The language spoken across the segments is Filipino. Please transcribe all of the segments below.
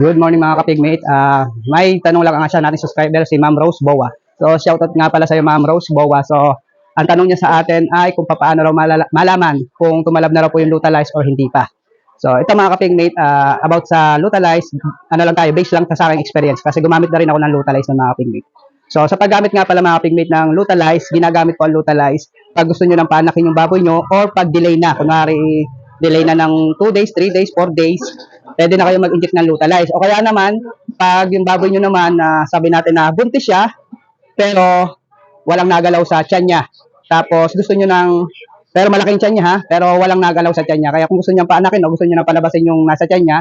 Good morning mga kapigmate. Ah, may tanong lang ang asya natin subscriber si Ma'am Rose Bowa. So shoutout nga pala sa iyo Ma'am Rose Bowa. So ang tanong niya sa atin ay kung paano raw malala- malaman kung tumalab na raw po yung Lutalize or hindi pa. So ito mga kapigmate, ah, about sa Lutalize, ano lang tayo, based lang sa aking experience kasi gumamit na rin ako ng Lutalize ng mga kapigmate. So sa paggamit nga pala mga kapigmate ng Lutalize, ginagamit ko ang Lutalize pag gusto nyo ng panakin yung baboy nyo or pag delay na. Kunwari, delay na ng 2 days, 3 days, 4 days, pwede na kayo mag-inject ng Lutalize. O kaya naman, pag yung baboy nyo naman na sabi natin na buntis siya, pero walang nagalaw sa tiyan niya. Tapos gusto nyo ng, pero malaking tiyan niya ha, pero walang nagalaw sa tiyan niya. Kaya kung gusto niya paanakin o gusto niyo na palabasin yung nasa tiyan niya,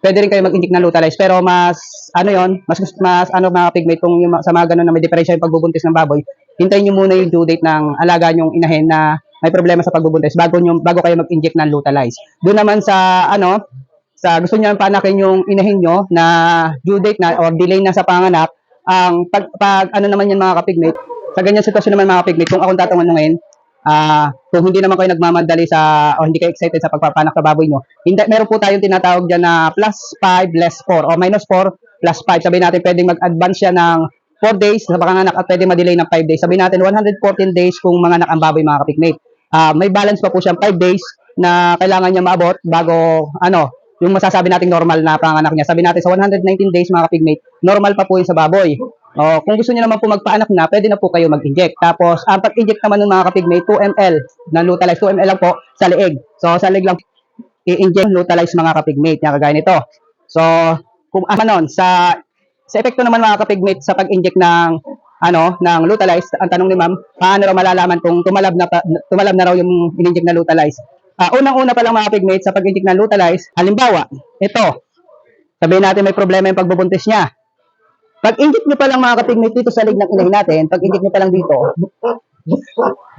pwede rin kayo mag-inject ng Lutalize. Pero mas, ano yon mas, mas ano mga pigmate, kung yung, sa mga ganun na may diferensya yung pagbubuntis ng baboy, hintayin nyo muna yung due date ng alaga nyong inahin na may problema sa pagbubuntis bago nyo, bago kayo mag-inject ng Lutalize. Doon naman sa, ano, sa gusto niyo panakin yung inahin nyo na due date na or delay na sa panganak, ang pag, pag ano naman yan mga kapigmate, sa ganyan sitwasyon naman mga kapigmate, kung akong tatanungin, ah kung hindi naman kayo nagmamadali sa o hindi kayo excited sa pagpapanak sa baboy nyo, hindi, meron po tayong tinatawag dyan na plus 5, less 4 o minus 4, plus 5. Sabihin natin pwedeng mag-advance siya ng 4 days sa panganak at pwede ma-delay ng 5 days. Sabihin natin 114 days kung manganak ang baboy mga kapigmate. Ah, may balance pa po siyang 5 days na kailangan niya maabot bago ano, yung masasabi nating normal na panganak niya. Sabi natin sa 119 days mga kapigmate, normal pa po yun sa baboy. O, kung gusto niyo naman po magpaanak na, pwede na po kayo mag-inject. Tapos, ang pag-inject naman ng mga kapigmate, 2 ml na Lutalize. 2 ml lang po sa leeg. So, sa leeg lang i-inject Lutalize mga kapigmate. Yan, kagaya nito. So, kung ano nun, sa, sa epekto naman mga kapigmate sa pag-inject ng ano, ng Lutalize, ang tanong ni ma'am, paano raw malalaman kung tumalab na, tumalab na raw yung in-inject na Lutalize? Ah, unang-una pa lang mga kapigmate sa pag-inject ng Lutalize, halimbawa, ito, sabihin natin may problema yung pagbubuntis niya. Pag inject nyo pa lang mga kapigmate dito sa leg ng inahin natin, pag inject nyo pa lang dito,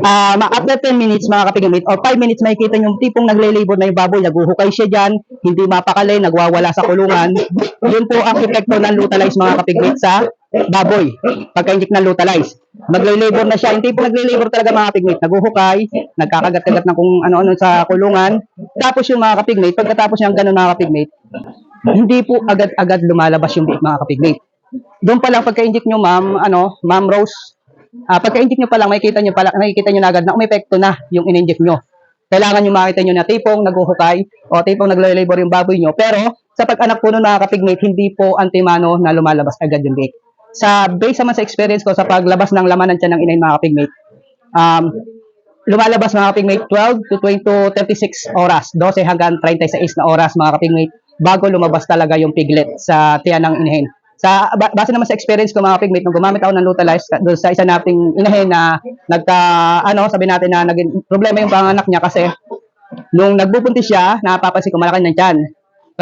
ma after 10 minutes mga kapigmate, or 5 minutes makikita nyo tipong nagle-labor na yung baboy, naguhukay siya dyan, hindi mapakali, nagwawala sa kulungan. Yun po ang epekto ng Lutalize mga kapigmate sa baboy, pagka-inject ng Lutalize. Nagle-labor na siya, hindi po nagle-labor talaga mga kapigmate, naguhukay, nagkakagat-kagat ng kung ano-ano sa kulungan. Tapos yung mga kapigmate, pagkatapos niyang ganun mga kapigmate, hindi po agad-agad lumalabas yung mga kapigmate. Doon pa lang pagka-inject nyo, ma'am, ano, ma'am Rose, ah pagka-inject nyo pa lang, makikita nyo pa lang, makikita nyo na agad na umepekto na yung in-inject nyo. Kailangan nyo makita nyo na tipong naguhukay o tipong naglo-labor yung baboy nyo. Pero sa pag-anak po nun mga kapigmate, hindi po antimano na lumalabas agad yung biik. Sa base naman sa experience ko sa paglabas ng laman ng tiyan ng inahin mga kapigmate, um, lumalabas mga kapigmate 12 to 20 to 36 oras, 12 hanggang 36 na oras mga kapigmate bago lumabas talaga yung piglet sa tiyan ng inahin. Sa ba- base naman sa experience ko mga pigmate nung gumamit ako ng Lutalize doon sa isa nating inahin na nagka ano, sabi natin na naging problema yung panganak niya kasi nung nagbubuntis siya, napapansin ko malaki ng tiyan.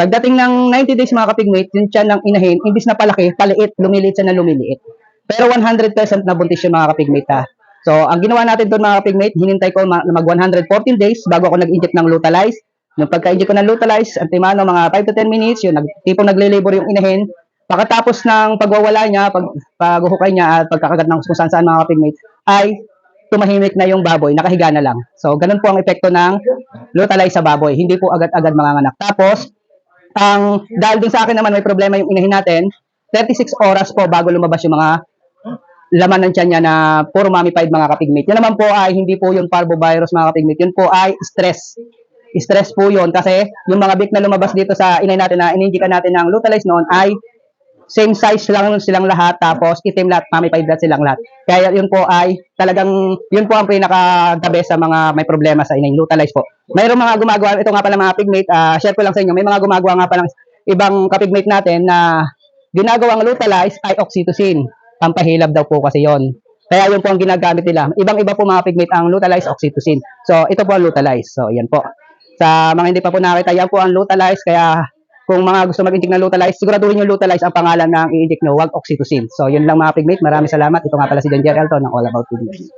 Pagdating ng 90 days mga kapigmate, yung tiyan ng inahin, imbis na palaki, paliit, lumiliit siya na lumiliit. Pero 100% na buntis yung mga kapigmate ha. So, ang ginawa natin doon mga kapigmate, hinintay ko mag 114 days bago ako nag-inject ng Lutalize. Nung pagka-inject ko ng Lutalize, antimano mga 5 to 10 minutes, yun, nag, tipong nagle-labor yung inahin. Pagkatapos ng pagwawala niya, pag, paghuhukay niya at pagkakagat ng kung saan saan mga kapigmate, ay tumahimik na yung baboy, nakahiga na lang. So, ganun po ang epekto ng Lutalize sa baboy. Hindi po agad-agad manganganak. Tapos, ang dahil din sa akin naman may problema yung inahin natin, 36 oras po bago lumabas yung mga laman ng tiyan niya na puro mamified mga kapigmate. Yan naman po ay hindi po yung parvovirus mga kapigmate. Yun po ay stress. Stress po yun kasi yung mga big na lumabas dito sa inay natin na ininjikan natin ng Lutalize noon ay same size lang silang lahat tapos itim lahat, mamified lahat silang lahat. Kaya yun po ay talagang yun po ang pinaka sa mga may problema sa inay Lutalize po. Mayroong mga gumagawa, ito nga pala mga pigmate, ah, share ko lang sa inyo, may mga gumagawa nga palang ibang kapigmate natin na ginagawang Lutalize ay oxytocin. Pampahilab daw po kasi yon. Kaya yun po ang ginagamit nila. Ibang-iba po mga pigmate ang Lutalize oxytocin. So, ito po ang Lutalize. So, yan po. Sa mga hindi pa po nakita, yan po ang Lutalize. Kaya kung mga gusto mag-inject ng Lutalize, siguraduhin yung Lutalize ang pangalan ng i-inject nyo, wag oxytocin. So, yun lang mga pigmate. Maraming salamat. Ito nga pala si John Jerry Alto ng All About Pigmate.